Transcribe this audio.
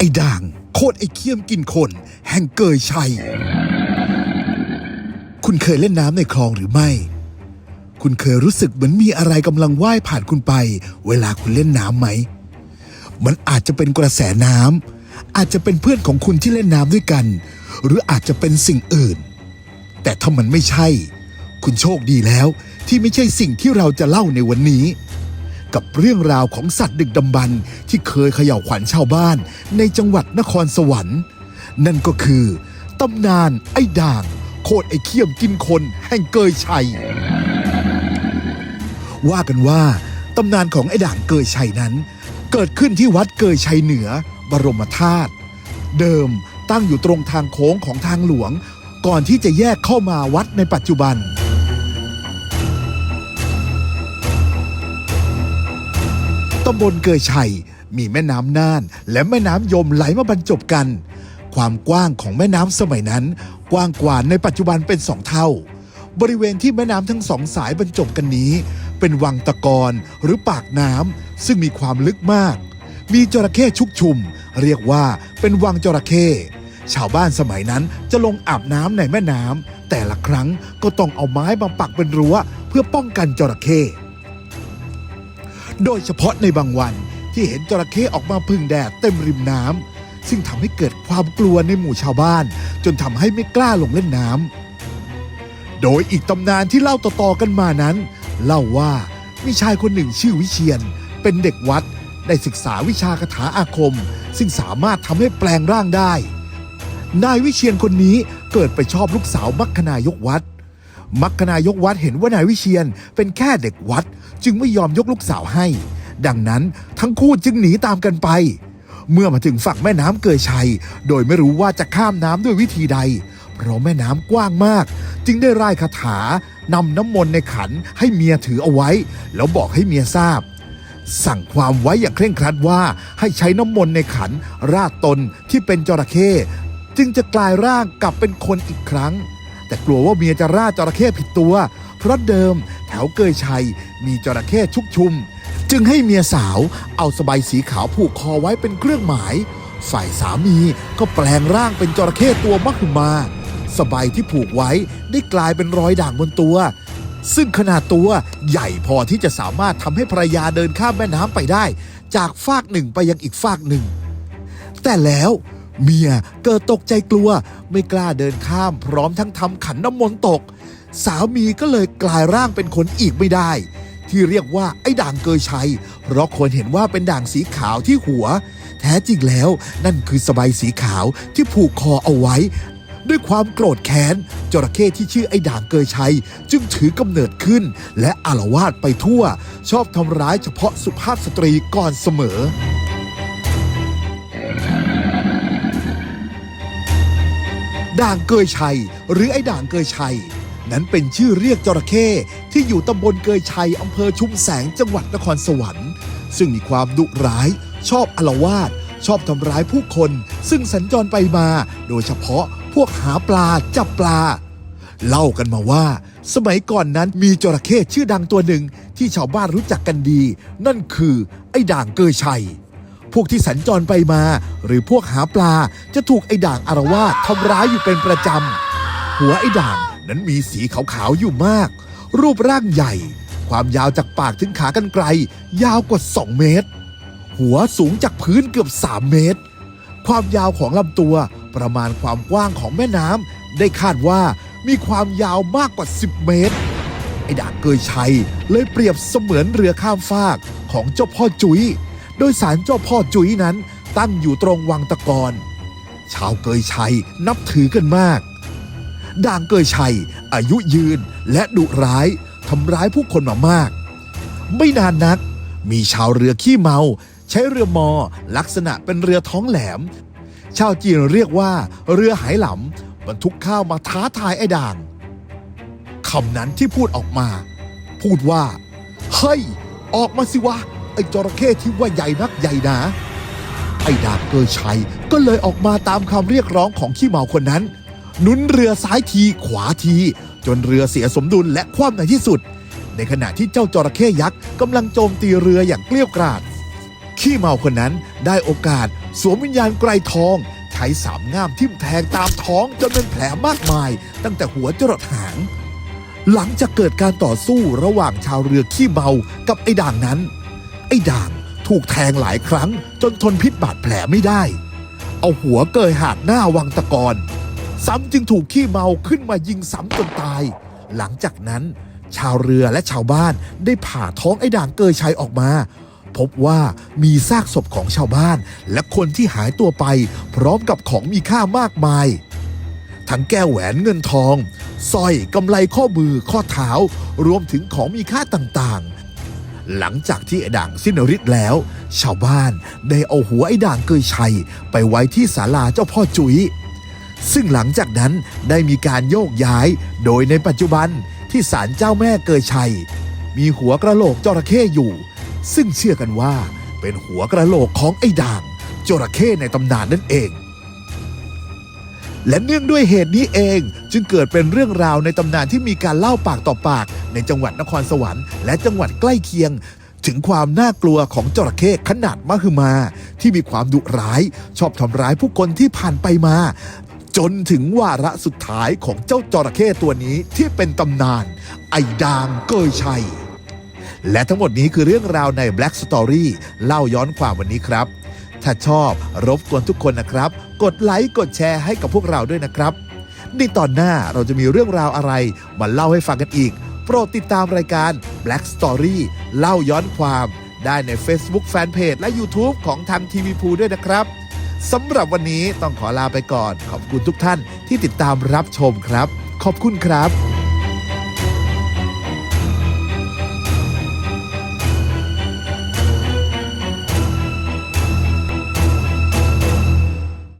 ไอ้ด่าง โคตรไอ้เคียมกินคน แห่งเกยชัย คุณเคยเล่นน้ำในคลองหรือไม่ คุณเคยรู้สึกเหมือนมีอะไรกำลังว่ายผ่านคุณไป เวลาคุณเล่นน้ำไหม มันอาจจะเป็นกระแสน้ำอาจจะเป็นเพื่อนของคุณที่เล่นน้ำด้วยกัน หรืออาจจะเป็นสิ่งอื่น แต่ถ้ามันไม่ใช่ คุณโชคดีแล้วที่ไม่ใช่สิ่งที่เราจะเล่าในวันนี้ กับเรื่องราวของสัตว์ดึกดำบรรพ์ที่เคยเขย่าวขวัญชาวบ้าน ในจังหวัดนครสวรรค์ นั่นก็คือตำนานไอ้ด่าง โคตรไอ้เขี้ยมกินคนแห่งเกยชัย ว่ากันว่าตำนานของไอ้ด่างเกยชัยนั้น เกิดขึ้นที่วัดเกยชัยเหนือบรมธาตุเดิมตั้งอยู่ตรงทางโค้งของทางหลวง ก่อนที่จะแยกเข้ามาวัดในปัจจุบัน ตำบลเกยชัย มีแม่น้ำน่าน และแม่น้ำยมไหลมาบรรจบกัน ความกว้างของแม่น้ำสมัยนั้น กว้างกว่าในปัจจุบันเป็นสองเท่า บริเวณที่แม่น้ำทั้งสองสายบรรจบกันนี้ เป็นวังตะกอนหรือปากน้ำซึ่งมีความลึกมาก มีจระเข้ชุกชุม เรียกว่าเป็นวังจระเข้ชาวบ้านสมัยนั้นจะลงอาบน้ำในแม่น้ำแต่ละครั้งก็ต้องเอาไม้มาปักเป็นรั้วเพื่อป้องกันจระเข้ โดยเฉพาะในบางวันที่เห็นจระเข้ออกมาพึ่งแดดเต็มริมน้ำซึ่งทำให้เกิดความกลัวในหมู่ชาวบ้าน จนทำให้ไม่กล้าลงเล่นน้ำโดยอีกตำนานที่เล่าต่อๆกันมานั้น เล่าว่ามีชายคนหนึ่งชื่อวิเชียน เป็นเด็กวัดได้ศึกษาวิชาคาถาอาคม ซึ่งสามารถทำให้แปลงร่างได้ นายวิเชียนคนนี้เกิดไปชอบลูกสาวมัคคณายกวัด มัคคณายกวัดเห็นว่านายวิเชียนเป็นแค่เด็กวัด จึงไม่ยอมยกลูกสาวให้ ดังนั้นทั้งคู่จึงหนีตามกันไป เมื่อมาถึงฝั่งแม่น้ำเกยชัย โดยไม่รู้ว่าจะข้ามน้ำด้วยวิธีใด เพราะแม่น้ำกว้างมาก จึงได้ร่ายคาถานำน้ำมนต์ในขันให้เมียถือเอาไว้ แล้วบอกให้เมียทราบ สั่งความไว้อย่างเคร่งครัดว่าให้ใช้น้ำมนต์ในขันราดตนที่เป็นจระเข้จึงจะกลายร่างกลับเป็นคนอีกครั้ง แต่กลัวว่าเมียจะราดจระเข้ผิดตัว เพราะเดิมแถวเกยชัยมีจระเข้ชุกชุม จึงให้เมียสาวเอาสบายสีขาวผูกคอไว้เป็นเครื่องหมาย ฝ่ายสามีก็แปลงร่างเป็นจระเข้ตัวมหึมา สบายที่ผูกไว้ได้กลายเป็นรอยด่างบนตัว ซึ่งขนาดตัวใหญ่พอที่จะสามารถทำให้ภรรยาเดินข้ามแม่น้ำไปได้ จากฟากหนึ่งไปยังอีกฟากหนึ่ง แต่แล้ว เมียเกิดตกใจกลัว ไม่กล้าเดินข้ามพร้อมทั้งทำขันน้ำมนต์ตก สามีก็เลยกลายร่างเป็นคนอีกไม่ได้ ที่เรียกว่าไอ้ด่างเกยชัย เพราะคนเห็นว่าเป็นด่างสีขาวที่หัว แท้จริงแล้วนั่นคือสบายสีขาวที่ผูกคอเอาไว้ ด้วยความโกรธแค้นจระเข้ที่ชื่อไอ้ด่างเกยชัย จึงถือกำเนิดขึ้น และอารวาสไปทั่ว ชอบทำร้ายเฉพาะสุภาพสตรีก่อนเสมอ ด่างเกยชัย หรือไอ้ด่างเกยชัย นั้นเป็นชื่อเรียกจระเข้ที่อยู่ตำบลเกยชัยอำเภอชุมแสงจังหวัดนครสวรรค์ ซึ่งมีความดุร้าย ชอบอลวาด ชอบทำร้ายผู้คน ซึ่งสัญจรไปมา โดยเฉพาะพวกหาปลาจับปลา เล่ากันมาว่า สมัยก่อนนั้นมีจระเข้ชื่อดังตัวหนึ่งที่ชาวบ้านรู้จักกันดี นั่นคือไอ้ด่างเกยชัย พวกที่สัญจรไปมา หรือพวกหาปลาจะถูกไอ้ด่างอารวาสทำร้ายอยู่เป็นประจำ หัวไอ้ด่างนั้นมีสีขาวๆอยู่มาก รูปร่างใหญ่ ความยาวจากปากถึงขากันไกล ยาวกว่า 2 เมตร หัวสูงจากพื้นเกือบ 3 เมตร ความยาวของลำตัวประมาณความกว้างของแม่น้ำได้คาดว่ามีความยาวมากกว่า 10 เมตร ไอ้ด่างเกยชัยเลยเปรียบเสมือนเรือข้ามฟากของเจ้าพ่อจุย้ย โดยสารเจ้าพ่อจุ๋ยนั้นตั้งอยู่ตรงวังตะกอนชาวเกยชัยนับถือกันมาก ด่างเกยชัย อายุยืนและดุร้ายทำร้ายผู้คนมามาก ไม่นานนัก มีชาวเรือขี้เมา ใช้เรือมอ ลักษณะเป็นเรือท้องแหลม ชาวจีนเรียกว่าเรือหายหลำบรรทุกข้าวมาท้าทายไอ้ด่างคำนั้นที่พูดออกมา พูดว่า เฮ้ย ออกมาสิวะ ไอ้จระเข้ที่ว่าใหญ่นักใหญ่หนาไอ้ดาบเกยชัยก็เลยออกมาตามคำเรียกร้องของขี้เมาคนนั้น หนุนเรือซ้ายทีขวาที จนเรือเสียสมดุลและคว่ำในที่สุด ในขณะที่เจ้าจระเข้ยักษ์กำลังโจมตีเรืออย่างเกลี้ยกราดแขี้เมาคนนั้นได้โอกาสสวมวิญญาณไกรทอง ใช้สามง่ามทิ่มแทงตามท้องจนเป็นแผลมากมาย ตั้งแต่หัวจรดหาง หลังจากเกิดการต่อสู้ระหว่างชาวเรือขี้เมากับไอ้ด่างนั้น ไอ้ด่างถูกแทงหลายครั้ง จนทนพิษบาดแผลไม่ได้ เอาหัวเกยหักหน้าวังตะกอนซ้ำจึงถูกขี้เมาขึ้นมายิงซ้ำจนตาย หลังจากนั้น ชาวเรือและชาวบ้านได้ผ่าท้องไอ้ด่างเกยชัยออกมา พบว่ามีซากศพของชาวบ้าน และคนที่หายตัวไป พร้อมกับของมีค่ามากมาย ทั้งแก้วแหวนเงินทองสร้อยกำไลข้อมือข้อเท้า รวมถึงของมีค่าต่างๆ หลังจากที่ไอ้ด่างสิ้นฤทธิ์แล้ว ชาวบ้านได้เอาหัวไอ้ด่างเกยชัย ไปไว้ที่ศาลาเจ้าพ่อจุย้ยซึ่งหลังจากนั้นได้มีการโยกย้าย โดยในปัจจุบันที่ศาลเจ้าแม่เกยชัย มีหัวกระโหลกจระเข้อยู่ ซึ่งเชื่อกันว่า เป็นหัวกระโหลกของไอ้ด่างจระเข้ในตำนานนั่นเอง และเนื่องด้วยเหตุนี้เองจึงเกิดเป็นเรื่องราวในตำนานที่มีการเล่าปากต่อปาก ในจังหวัดนครสวรรค์และจังหวัดใกล้เคียง ถึงความน่ากลัวของจระเข้ขนาดมหึมา ที่มีความดุร้าย ชอบทำร้ายผู้คนที่ผ่านไปมา จนถึงวาระสุดท้ายของเจ้าจระเข้ตัวนี้ที่เป็นตำนาน ไอ้ดางเกยชัย และทั้งหมดนี้คือเรื่องราวใน Black Story เล่าย้อนความวันนี้ครับ ถ้าชอบรบกวนทุกคนนะครับ กดไลค์กดแชร์ให้กับพวกเราด้วยนะครับในตอนหน้าเราจะมีเรื่องราวอะไรมาเล่าให้ฟังกันอีก ปรดติดตามรายการ Black Story เล่าย้อนความ ได้ใน Facebook Fanpage และ YouTube ของทางทีวีพูด้วยนะครับสำหรับวันนี้ต้องขอลาไปก่อน ขอบคุณทุกท่านที่ติดตามรับชมครับ ขอบคุณครับ